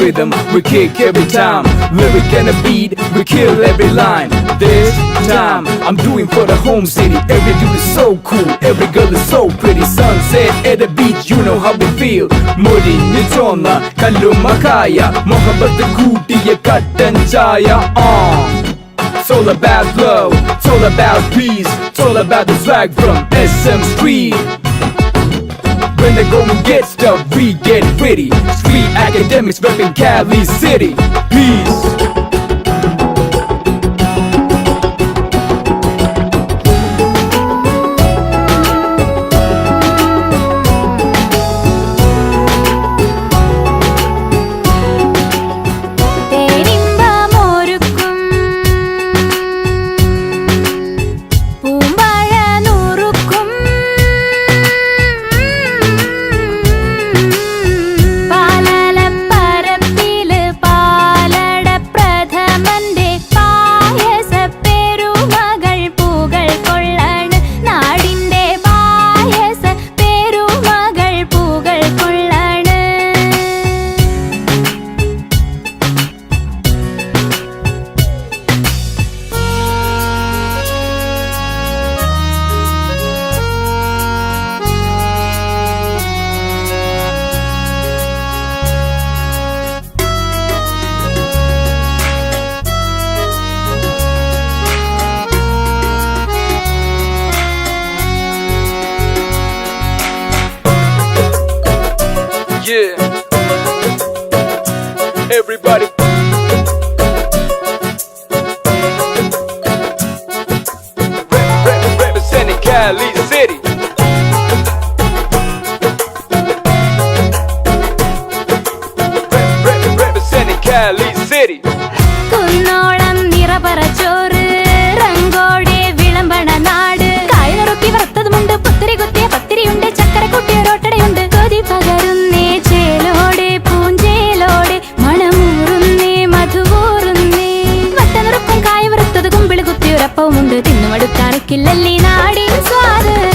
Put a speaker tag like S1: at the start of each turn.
S1: rhythm, we kick every time. Lyric and a beat, we kill every line. This time, I'm doing for the home city. Every dude is so cool, every girl is so pretty. Sunset at the beach, you know how we feel. Muri Nichona, Kalumakaya, Mohabbat Kutiya Katan Chaya. Uh. It's all about love, it's all about peace, it's all about the swag from SM Street. When the going get stuff, we get ready. Street academics repping Cali City. Peace.
S2: Yeah. Everybody. Representing Cali City. Representing Cali
S1: City. Kuinodan. ഒരപ്പവുമുണ്ട് തിന്നുമടുക്കാനൊക്കില്ലല്ലേ നാടിന് സ്വാദ്.